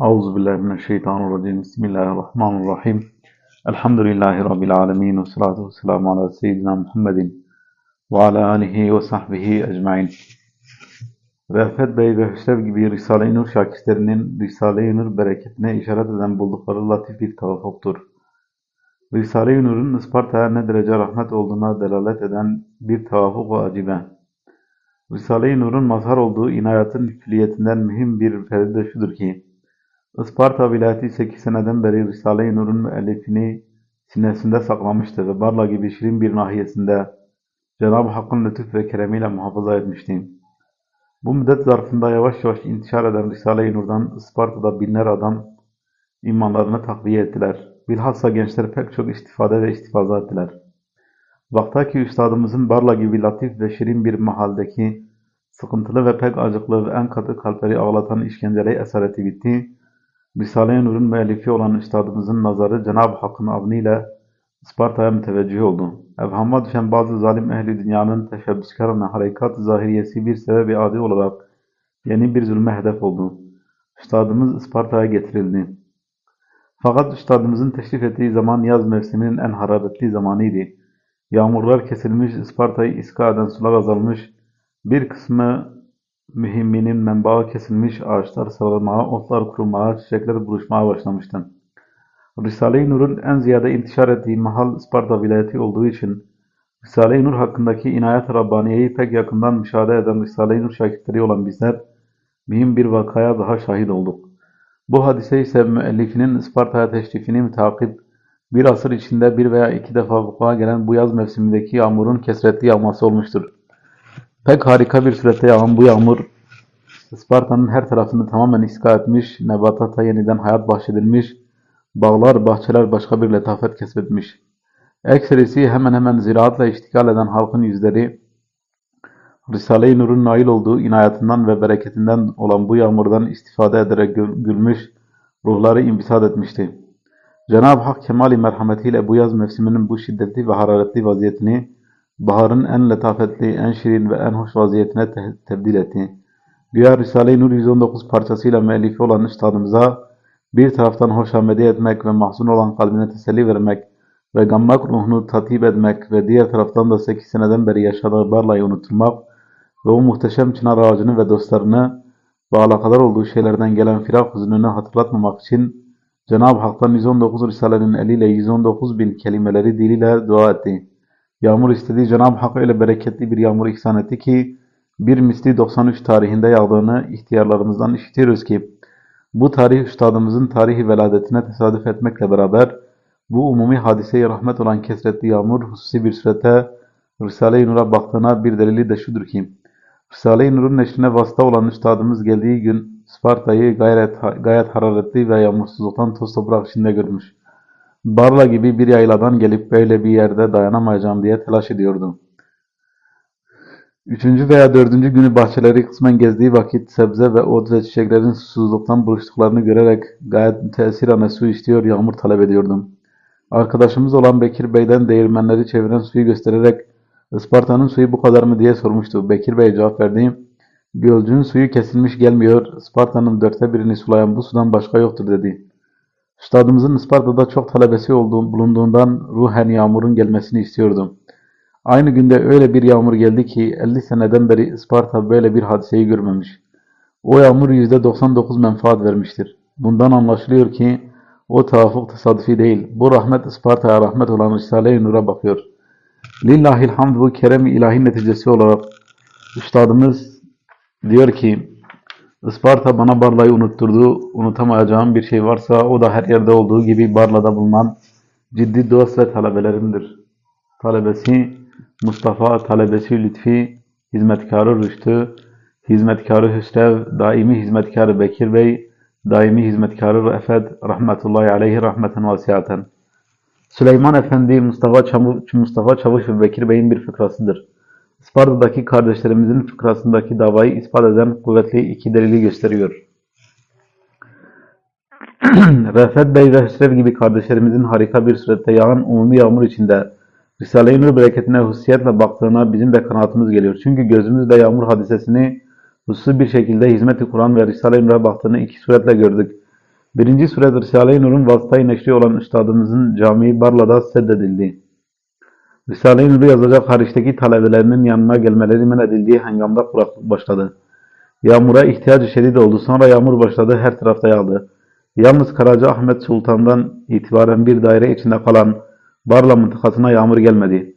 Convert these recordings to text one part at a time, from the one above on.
Euzu billahi mineşşeytanirracim. Bismillahirrahmanirrahim. Elhamdülillahi rabbil alamin ve salatu vesselamu ala seyyidina Muhammedin ve ala alihi ve sahbihi ecmaîn. Rafet Bey ve Hüsrev gibi Risale-i Nur şakirtlerinin Risale-i Nur bereketine işaret eden buldukları latif bir tavafuktur. Risale-i Nur'un Isparta'ya ne derece rahmet olduğuna delalet eden bir tavafuk ve acibe. Risale-i Nur'un mazhar olduğu inayatın külliyetinden mühim bir ferdi de şudur ki, Isparta vilayeti 8 seneden beri Risale-i Nur'un müellifini sinesinde saklamıştı ve Barla gibi şirin bir nahiyesinde Cenab-ı Hakk'ın lütuf ve keremiyle muhafaza etmişti. Bu müddet zarfında yavaş yavaş intişar eden Risale-i Nur'dan Isparta'da binler adam imanlarını takviye ettiler. Bilhassa gençler pek çok istifade ve istifaza ettiler. Vaktaki üstadımızın Barla gibi latif ve şirin bir mahaldeki sıkıntılı ve pek acıklı ve en katı kalpleri ağlatan işkenceli esareti bitti. Risale-i Nur'un müellifi olan üstadımızın nazarı Cenab-ı Hakk'ın avniyle Isparta'ya müteveccih oldu. Evhama düşen bazı zalim ehli dünyanın teşebbüskarına harekat zahiriyesi bir sebebi adi olarak yeni bir zulme hedef oldu. Üstadımız Isparta'ya getirildi. Fakat üstadımızın teşrif ettiği zaman yaz mevsiminin en hararetli zamanıydı. Yağmurlar kesilmiş, Isparta'yı iska eden sular azalmış, bir kısmı mühimminin menbaı kesilmiş, ağaçlar sarılmaya, otlar kurumaya, çiçekler buluşmaya başlamıştı. Risale-i Nur'un en ziyade intişar ettiği mahal Isparta vilayeti olduğu için Risale-i Nur hakkındaki inayet Rabbaniye'yi pek yakından müşahede eden Risale-i Nur şakirtleri olan bizler mühim bir vakaya daha şahit olduk. Bu hadise ise müellifinin Isparta'ya teşrifini mütakip bir asır içinde bir veya iki defa vuku'a gelen bu yaz mevsimindeki yağmurun kesretli yağması olmuştur. Pek harika bir surette yağan bu yağmur Isparta'nın her tarafını tamamen iska etmiş, nebatata yeniden hayat bahşedilmiş, bağlar, bahçeler başka bir letafet kesbetmiş. Ekserisi hemen hemen ziraatla iştigal eden halkın yüzleri Risale-i Nur'un nail olduğu inayetinden ve bereketinden olan bu yağmurdan istifade ederek gülmüş, ruhları imbisat etmişti. Cenab-ı Hak kemali merhametiyle bu yaz mevsiminin bu şiddetli ve hararetli vaziyetini baharın en letafetli, en şirin ve en hoş vaziyetine te tebdil etti. Güya Risale-i Nur 119 parçasıyla müellifi olan üstadımıza bir taraftan hoşamedi etmek ve mahzun olan kalbine teselli vermek ve gammak ruhunu tatip etmek ve diğer taraftan da 8 seneden beri yaşadığı Barla'yı unutturmak ve o muhteşem çınar ağacını ve dostlarını ve alakadar olduğu şeylerden gelen firak hüznünü hatırlatmamak için Cenab-ı Hak'tan 119 Risale'nin eliyle 119 bin kelimeleri diliyle dua etti. Yağmur istediği Cenab-ı Hak öyle bereketli bir yağmur ihsan etti ki bir misli 93 tarihinde yağdığını ihtiyarlarımızdan işitiyoruz ki bu tarih üstadımızın tarihi veladetine tesadüf etmekle beraber bu umumi hadiseye rahmet olan kesretli yağmur hususi bir surete Risale-i Nur'a baktığına bir delili de şudur ki Risale-i Nur'un neşrine vasıta olan üstadımız geldiği gün Sparta'yı gayet, gayet hararetli ve yağmursuzluktan toz toprak içinde görmüş. Barla gibi bir yayladan gelip böyle bir yerde dayanamayacağım diye telaş ediyordu. Üçüncü veya dördüncü günü bahçeleri kısmen gezdiği vakit sebze ve ot ve çiçeklerin susuzluktan buluştuklarını görerek gayet tesirane su istiyor, yağmur talep ediyordum. Arkadaşımız olan Bekir Bey'den değirmenleri çeviren suyu göstererek Isparta'nın suyu bu kadar mı diye sormuştu. Bekir Bey cevap verdi. Gölcüğün suyu kesilmiş gelmiyor, Isparta'nın dörtte birini sulayan bu sudan başka yoktur dedi. Üstadımızın Isparta'da çok talebesi olduğu, bulunduğundan ruhen yağmurun gelmesini istiyordum. Aynı günde öyle bir yağmur geldi ki 50 seneden beri Isparta böyle bir hadiseyi görmemiş. O yağmur %99 menfaat vermiştir. Bundan anlaşılıyor ki o tavafuk tesadüfi değil. Bu rahmet Isparta'ya rahmet olan Risale-i Nur'a bakıyor. Lillahil hamd bu kerem ilahi neticesi olarak Üstadımız diyor ki Isparta bana Barla'yı unutturdu. Unutamayacağım bir şey varsa o da her yerde olduğu gibi Barla'da bulunan ciddi dost ve talebelerimdir. Talebesi Mustafa, talebesi Lütfi, hizmetkarı Rüştü, hizmetkarı Hüsrev, daimi hizmetkarı Bekir Bey, daimi hizmetkarı Refet, rahmetullahi aleyhi rahmeten vasiyaten. Süleyman Efendi, Mustafa Çavuş, Mustafa Çavuş ve Bekir Bey'in bir fıkrasıdır. Isparta'daki kardeşlerimizin fıkrasındaki davayı ispat eden kuvvetli iki delili gösteriyor. Refet Bey ve Hüsrev gibi kardeşlerimizin harika bir surette yağan umumi yağmur içinde Risale-i Nur bereketine hususiyetle baktığına bizim de kanaatimiz geliyor. Çünkü gözümüzle yağmur hadisesini hususi bir şekilde hizmet-i Kur'an ve Risale-i Nur'a baktığını iki suretle gördük. Birinci sure Risale-i Nur'un vasıtayı neşri olan üstadımızın camii Barla'da seddedildi. Risale-i Nur'u yazacak hariçteki talebelerinin yanına gelmeleri men edildiği hengamda kuraklık başladı. Yağmura ihtiyacı şedid oldu. Sonra yağmur başladı, her tarafta yağdı. Yalnız Karaca Ahmet Sultan'dan itibaren bir daire içinde kalan Barla mıntıkasına yağmur gelmedi.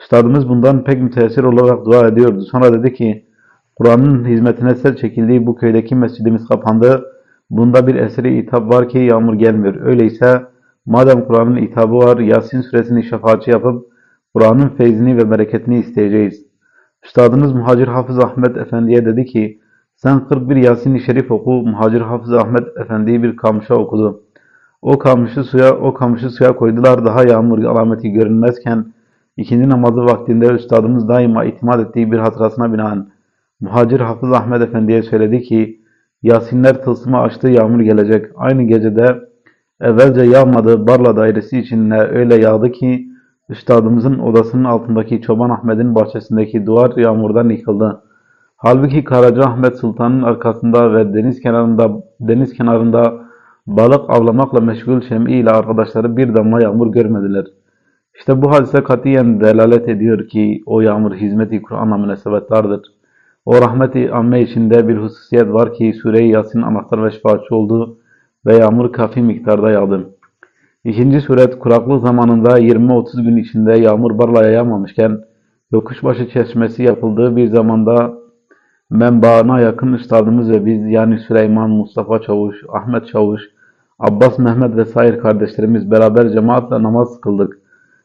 Üstadımız bundan pek müteessir olarak dua ediyordu. Sonra dedi ki, Kur'an'ın hizmetine sel çekildiği bu köydeki mescidimiz kapandı. Bunda bir eseri itap var ki yağmur gelmiyor. Öyleyse madem Kur'an'ın itabı var, Yasin suresini şefaatçi yapıp Kur'an'ın feyzini ve bereketini isteyeceğiz. Üstadımız Muhacir Hafız Ahmet Efendi'ye dedi ki, sen 41 Yasin-i Şerif oku. Muhacir Hafız Ahmet Efendi'yi bir kamışa okudu. O kamışı suya, o kamışı suya koydular. Daha yağmur alameti görünmezken ikindi namazı vaktinde üstadımız daima itimat ettiği bir hatırasına binaen Muhacir Hafız Ahmet Efendi'ye söyledi ki Yasinler tılsımı açtı yağmur gelecek. Aynı gecede evvelce yağmadı Barla dairesi içinde öyle yağdı ki üstadımızın odasının altındaki Çoban Ahmet'in bahçesindeki duvar yağmurdan yıkıldı. Halbuki Karaca Ahmet Sultan'ın arkasında ve deniz kenarında deniz kenarında balık avlamakla meşgul Şem'i ile arkadaşları bir damla yağmur görmediler. İşte bu hadise katiyen delalet ediyor ki o yağmur hizmeti Kur'an'a münasebettardır. O rahmeti amme içinde bir hususiyet var ki Sure-i Yasin anahtar ve şefaatçi oldu ve yağmur kafi miktarda yağdı. İkinci suret kuraklık zamanında 20-30 gün içinde yağmur Barla'ya yağmamışken Yokuşbaşı çeşmesi yapıldığı bir zamanda menbaına yakın üstadımız ve biz yani Süleyman, Mustafa Çavuş, Ahmet Çavuş, Abbas Mehmet ve sair kardeşlerimiz beraber cemaatle namaz kıldık.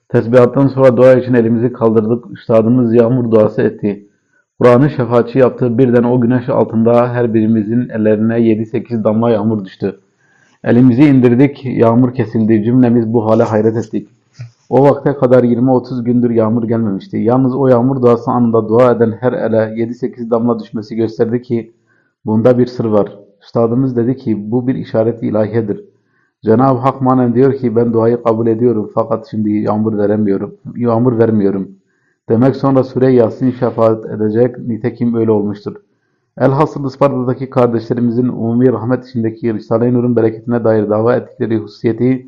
Tesbihattan sonra dua için elimizi kaldırdık. Üstadımız yağmur duası etti. Kur'an'ı şefaatçi yaptı. Birden o güneş altında her birimizin ellerine 7-8 damla yağmur düştü. Elimizi indirdik, yağmur kesildi. Cümlemiz bu hale hayret ettik. O vakte kadar 20-30 gündür yağmur gelmemişti. Yalnız o yağmur duası anında dua eden her ele 7-8 damla düşmesi gösterdi ki bunda bir sır var. Üstadımız dedi ki bu bir işaret ilahiyedir. Cenab-ı Hak manen diyor ki ben duayı kabul ediyorum fakat şimdi yağmur veremiyorum. Yağmur vermiyorum. Demek sonra Sure Yasin şefaat edecek. Nitekim öyle olmuştur. Elhasıl Isparta'daki kardeşlerimizin umumi rahmet içindeki Risale-i Nur'un bereketine dair dava ettikleri hususiyeti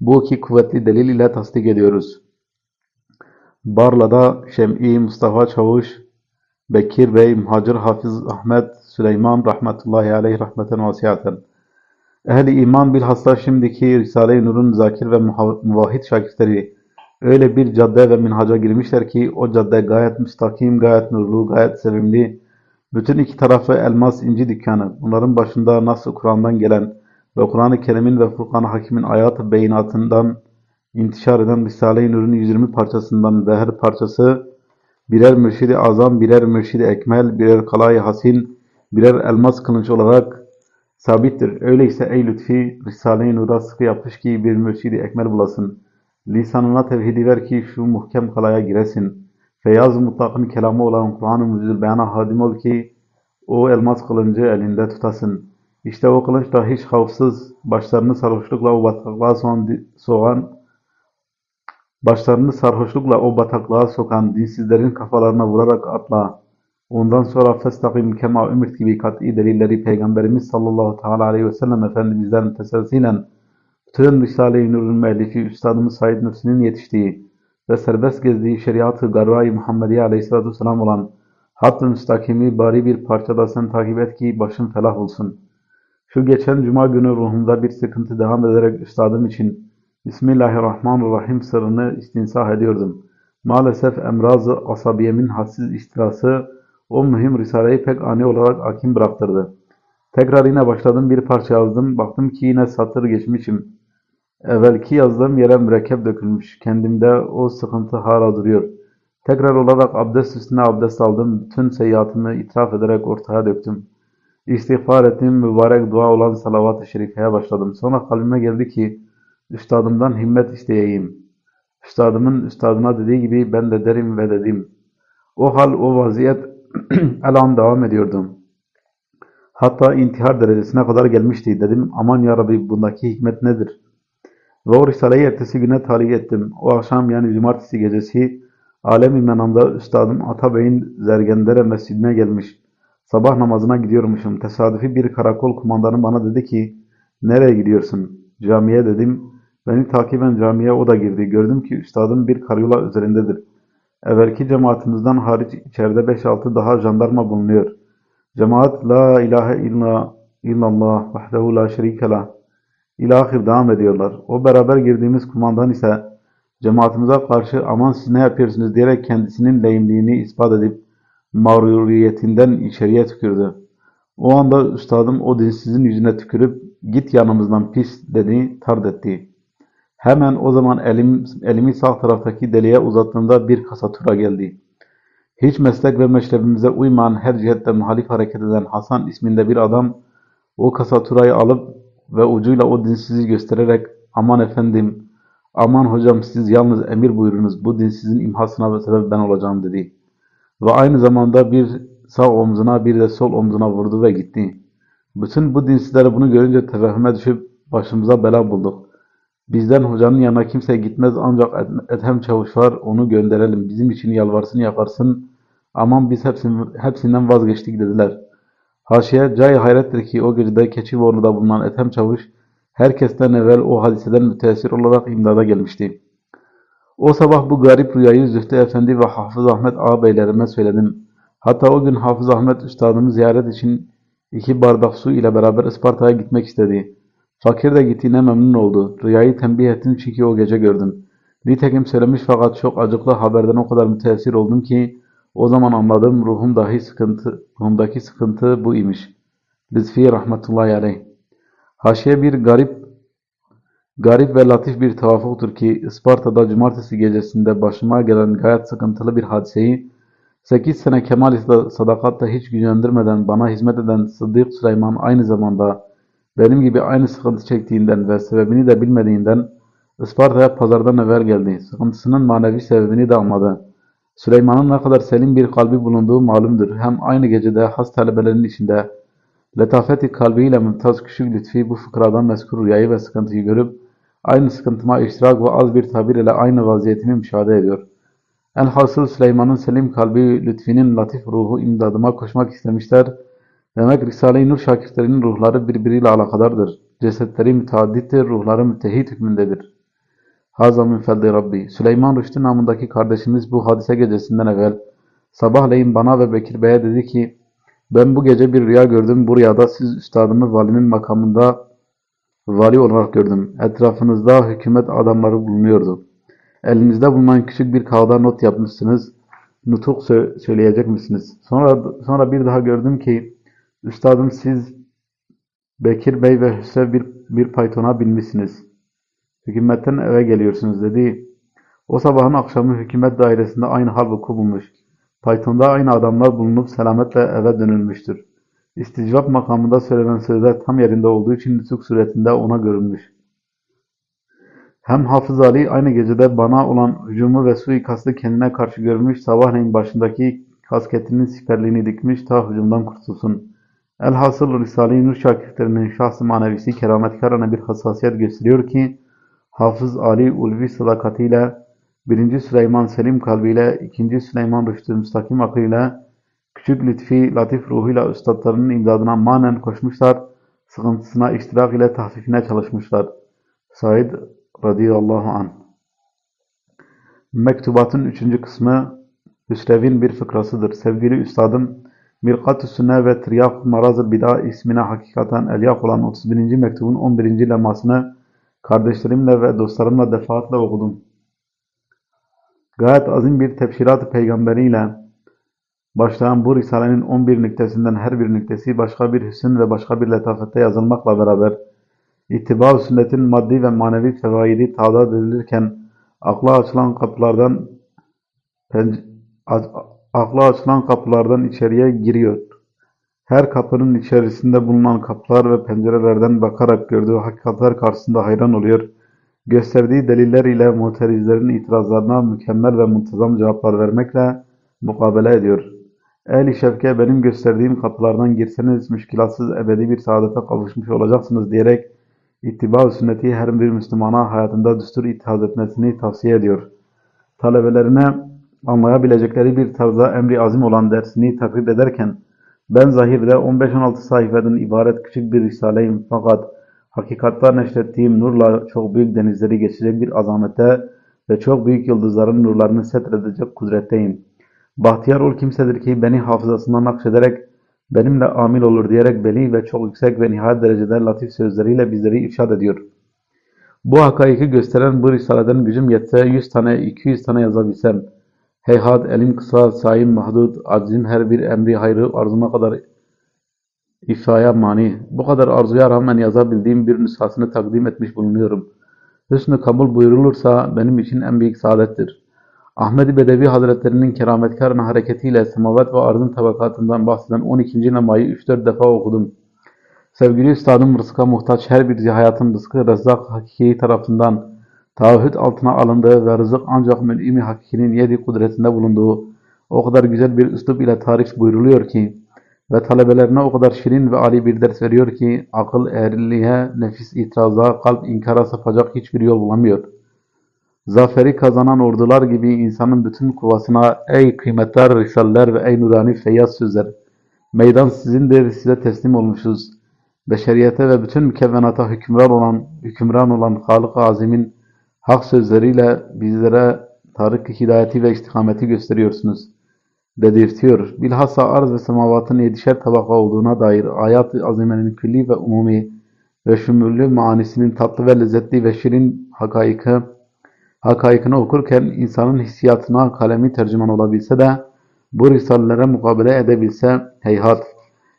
bu iki kuvvetli delil ile tasdik ediyoruz. Barla'da Şem'i, Mustafa Çavuş, Bekir Bey, Muhacir Hafız Ahmet, Süleyman rahmetullahi aleyh rahmeten vasiyaten. Ehli iman bilhassa şimdiki Risale-i Nur'un zakir ve muvahhid şakirtleri öyle bir cadde ve minhaca girmişler ki o cadde gayet müstakim, gayet nurlu, gayet sevimli. Bütün iki tarafı elmas inci dükkanı. Bunların başında nasıl Kur'an'dan gelen ve Kur'an-ı Kerim'in ve Furkan-ı Hakim'in ayat-ı beyinatından intişar eden Risale-i Nur'un 120 parçasından ve her parçası birer mürşidi azam, birer mürşidi ekmel, birer kalay hasin, birer elmas kılıç olarak sabittir. Öyleyse ey lütfi Risale-i Nur'a sıkı yapış ki bir mürşidi ekmel bulasın. Lisanına tevhidi ver ki şu muhkem kalaya giresin. Feyyaz mutlakın kelamı olan Kur'an-ı Müzül Beyan'a hadim ol ki o elmas kılıncı elinde tutasın. İşte o kılıç da hiç havsız, başlarını sarhoşlukla o bataklığa soğan, başlarını sarhoşlukla o bataklığa sokan dinsizlerin kafalarına vurarak atla. Ondan sonra festakim kema ümit gibi kat'i delilleri Peygamberimiz sallallahu teala aleyhi ve sellem Efendimiz'den teselsilen bütün Risale-i Nur'un müellifi Üstadımız Said Nursi'nin yetiştiği ve serbest gezdiği şeriatı Garra-i Muhammediye aleyhissalatu vesselam olan hatt-ı müstakimi bari bir parçada sen takip et ki başın felah olsun. Şu geçen cuma günü ruhumda bir sıkıntı devam ederek üstadım için Bismillahirrahmanirrahim sırrını istinsah ediyordum. Maalesef emraz-ı asabiyemin hadsiz istilası o mühim risaleyi pek ani olarak akim bıraktırdı. Tekrar yine başladım bir parça yazdım. Baktım ki yine satır geçmişim. Evvelki yazdığım yere mürekkep dökülmüş. Kendimde o sıkıntı hala duruyor. Tekrar olarak abdest üstüne abdest aldım. Bütün seyyiatımı itiraf ederek ortaya döktüm. İstiğfar ettim. Mübarek dua olan salavat-ı şerifeye başladım. Sonra kalbime geldi ki üstadımdan himmet isteyeyim. Üstadımın üstadına dediği gibi ben de derim ve dedim. O hal, o vaziyet elan devam ediyordum. Hatta intihar derecesine kadar gelmişti. Dedim aman ya Rabbi bundaki hikmet nedir? Ve o Risale'yi ertesi güne talih ettim. O akşam yani cumartesi gecesi alem-i menamda üstadım Atabey'in Zergendere mescidine gelmiş. Sabah namazına gidiyormuşum. Tesadüfi bir karakol kumandanı bana dedi ki Nereye gidiyorsun? Camiye dedim. Beni takiben camiye o da girdi. Gördüm ki üstadım bir karyola üzerindedir. Evvelki cemaatimizden hariç içeride 5-6 daha jandarma bulunuyor. Cemaat la ilahe illa illallah vahdehu la şerike İlahir devam ediyorlar. O beraber girdiğimiz kumandan ise cemaatimize karşı aman siz ne yapıyorsunuz diyerek kendisinin lehimliğini ispat edip mağruriyetinden içeriye tükürdü. O anda üstadım o dinsizin yüzüne tükürüp git yanımızdan pis dedi, tard etti. Hemen o zaman elim, elimi sağ taraftaki deliğe uzattığımda bir kasatura geldi. Hiç meslek ve meşrebimize uymayan her cihette muhalif hareket eden Hasan isminde bir adam o kasaturayı alıp ve ucuyla o dinsizi göstererek aman efendim, aman hocam siz yalnız emir buyurunuz bu dinsizin imhasına sebep ben olacağım dedi. Ve aynı zamanda bir sağ omzuna bir de sol omzuna vurdu ve gitti. Bütün bu dinsizler bunu görünce tevehhüme düşüp başımıza bela bulduk. Bizden hocanın yanına kimse gitmez ancak Ethem Çavuş var onu gönderelim bizim için yalvarsın yaparsın. Aman biz hepsinden vazgeçtik dediler. Haşiye cay hayrettir ki o gecede Keçiborlu'da bulunan Ethem Çavuş herkesten evvel o hadiseden müteessir olarak imdada gelmişti. O sabah bu garip rüyayı Zühtü Efendi ve Hafız Ahmet ağabeylerime söyledim. Hatta o gün Hafız Ahmet üstadımı ziyaret için iki bardak su ile beraber Isparta'ya gitmek istedi. Fakir de gittiğine memnun oldu. Rüyayı tembih ettim çünkü o gece gördüm. Nitekim söylemiş fakat çok acıklı haberden o kadar müteessir oldum ki o zaman anladım ruhum dahi sıkıntı, ruhumdaki sıkıntı bu imiş. Lütfi rahmetullahi aleyh. Haşiye bir garip garip ve latif bir tevafuktur ki Isparta'da cumartesi gecesinde başıma gelen gayet sıkıntılı bir hadiseyi 8 sene kemal sadakatta hiç gücendirmeden bana hizmet eden Sıddık Süleyman aynı zamanda benim gibi aynı sıkıntı çektiğinden ve sebebini de bilmediğinden Isparta'ya pazardan evvel geldi. Sıkıntısının manevi sebebini de anladı. Süleyman'ın ne kadar selim bir kalbi bulunduğu malumdur. Hem aynı gecede has talebelerin içinde letafeti kalbiyle mümtaz küçük lütfi bu fıkradan mezkur rüyayı ve sıkıntıyı görüp aynı sıkıntıma iştirak ve az bir tabir ile aynı vaziyetimi müşahede ediyor. Elhasıl Süleyman'ın selim kalbi lütfinin latif ruhu imdadıma koşmak istemişler. Demek Risale-i Nur şakirtlerinin ruhları birbiriyle alakadardır. Cesetleri müteaddittir, ruhları mütehit hükmündedir. Haza min fedli Rabbi. Süleyman Rüştü namındaki kardeşimiz bu hadise gecesinden evvel sabahleyin bana ve Bekir Bey'e dedi ki ben bu gece bir rüya gördüm. Bu rüyada siz üstadımı valinin makamında vali olarak gördüm. Etrafınızda hükümet adamları bulunuyordu. Elinizde bulunan küçük bir kağıda not yapmışsınız. Nutuk sö söyleyecek misiniz? Sonra sonra bir daha gördüm ki üstadım siz Bekir Bey ve Hüsrev bir, bir paytona binmişsiniz. Hükümetten eve geliyorsunuz dedi. O sabahın akşamı hükümet dairesinde aynı hal vuku bulmuş. Python'da aynı adamlar bulunup selametle eve dönülmüştür. İsticvap makamında söylenen sözler tam yerinde olduğu için nüsuk suretinde ona görünmüş. Hem Hafız Ali aynı gecede bana olan hücumu ve suikastı kendine karşı görmüş, sabahleyin başındaki kasketinin siperliğini dikmiş ta hücumdan kurtulsun. Elhasıl Risale-i Nur şakirtlerinin şahs-ı manevisi kerametkarane bir hassasiyet gösteriyor ki, Hafız Ali ulvi sadakatiyle, birinci Süleyman selim kalbiyle, ikinci Süleyman rüştü müstakim aklıyla, küçük lütfi, latif ruhuyla üstadlarının imdadına manen koşmuşlar, sıkıntısına iştirak ile tahfifine çalışmışlar. Said radıyallahu anh. Mektubatın üçüncü kısmı Hüsrev'in bir fıkrasıdır. Sevgili üstadım, Mirkat-ı Sünne ve Triyaf Maraz-ı Bida ismine hakikaten elyaf olan 31. mektubun 11. lemasını kardeşlerimle ve dostlarımla defaatle okudum. Gayet azim bir tebşirat-ı peygamberiyle başlayan bu risalenin 11 nüktesinden her bir nüktesi başka bir hüsn ve başka bir letafette yazılmakla beraber ittiba sünnetin maddi ve manevi fevaidi tadat edilirken akla açılan kapılardan akla açılan kapılardan içeriye giriyor. Her kapının içerisinde bulunan kapılar ve pencerelerden bakarak gördüğü hakikatler karşısında hayran oluyor. Gösterdiği deliller ile muhterizlerin itirazlarına mükemmel ve muntazam cevaplar vermekle mukabele ediyor. Ehli şefke benim gösterdiğim kapılardan girseniz müşkilatsız ebedi bir saadete kavuşmuş olacaksınız diyerek ittiba sünneti her bir Müslümana hayatında düstur ithaz etmesini tavsiye ediyor. Talebelerine anlayabilecekleri bir tarzda emri azim olan dersini takrib ederken ben zahirde 15-16 sayfeden ibaret küçük bir risaleyim fakat hakikatta neşrettiğim nurla çok büyük denizleri geçecek bir azamete ve çok büyük yıldızların nurlarını setredecek kudretteyim. Bahtiyar ol kimsedir ki beni hafızasından nakşederek benimle amil olur diyerek beli ve çok yüksek ve nihayet derecede latif sözleriyle bizleri irşad ediyor. Bu hakaiki gösteren bu risaleden gücüm yetse 100 tane 200 tane yazabilsem. Heyhat elim kısa, sayım mahdut, aczim her bir emri hayrı arzuma kadar ifaya mani. Bu kadar arzuya rağmen yazabildiğim bir nüshasını takdim etmiş bulunuyorum. Hüsnü kabul buyurulursa benim için en büyük saadettir. Ahmed-i Bedevi Hazretlerinin kerametkar hareketiyle semavat ve arzın tabakatından bahseden 12. namayı 3-4 defa okudum. Sevgili üstadım rızka muhtaç her bir hayatın rızkı Rezzak Hakiki tarafından taahhüt altına alındığı ve rızık ancak mül'imi hakikinin yedi kudretinde bulunduğu o kadar güzel bir üslup ile tarif buyruluyor ki ve talebelerine o kadar şirin ve âli bir ders veriyor ki akıl eğriliğe, nefis itiraza, kalp inkara sapacak hiçbir yol bulamıyor. Zaferi kazanan ordular gibi insanın bütün kuvasına ey kıymetler, risaller ve ey nurani feyyaz sözler. Meydan sizindir, size teslim olmuşuz. Beşeriyete ve bütün mükevvenata hükümran olan, hükümran olan Halık-ı Azim'in hak sözleriyle bizlere tarık hidayeti ve istikameti gösteriyorsunuz. Dedirtiyor. Bilhassa arz ve semavatın yedişer tabaka olduğuna dair ayat-ı azimenin külli ve umumi ve şümüllü manisinin tatlı ve lezzetli ve şirin hakaiki, hakaikini okurken insanın hissiyatına kalemi tercüman olabilse de bu risalelere mukabele edebilse heyhat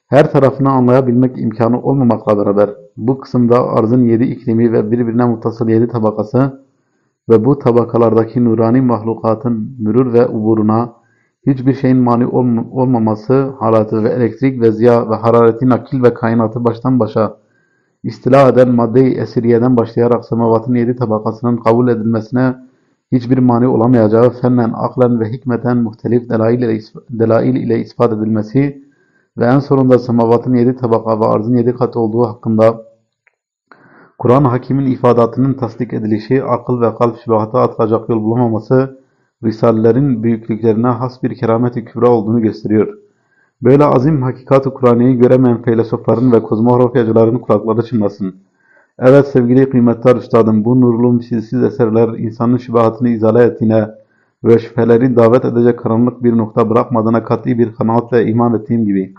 her tarafını anlayabilmek imkanı olmamakla beraber bu kısımda arzın yedi iklimi ve birbirine muttasıl yedi tabakası ve bu tabakalardaki nurani mahlukatın mürür ve uburuna hiçbir şeyin mani olmaması halatı ve elektrik ve ziya ve harareti nakil ve kainatı baştan başa istila eden madde-i esiriyeden başlayarak semavatın yedi tabakasının kabul edilmesine hiçbir mani olamayacağı fennen, aklen ve hikmeten muhtelif delail ile, delail ile ispat edilmesi ve en sonunda semavatın yedi tabaka ve arzın yedi katı olduğu hakkında Kur'an hakimin ifadatının tasdik edilişi, akıl ve kalp şübahata atılacak yol bulamaması, Risalelerin büyüklüklerine has bir keramet-i kübra olduğunu gösteriyor. Böyle azim hakikat-ı Kur'an'ı göremeyen filozofların ve kozmografyacıların kulakları çınlasın. Evet sevgili kıymetli üstadım, bu nurlu misilsiz eserler insanın şübahatını izale ettiğine ve şüpheleri davet edecek karanlık bir nokta bırakmadığına kat'i bir kanaatle iman ettiğim gibi,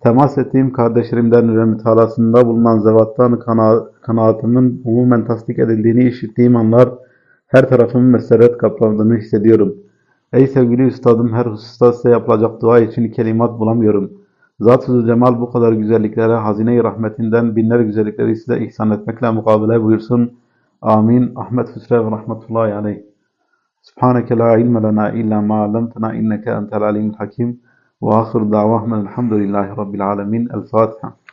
temas ettiğim kardeşlerimden ve mütalasında bulunan zevattan kana kanaatımın umumen tasdik edildiğini işittiğim anlar, her tarafımın meseret kapladığını hissediyorum. Ey sevgili üstadım her hususta size yapılacak dua için kelimat bulamıyorum. Zat-ı Cemal bu kadar güzelliklere hazine-i rahmetinden binler güzellikleri size ihsan etmekle mukabele buyursun. Amin. Ahmet Füsrev rahmetullahi aleyh. Subhaneke la ilme lena illa ma allamtena inneke entel alimul hakim. وآخر دعواهم الحمد لله رب العالمين الفاتحة.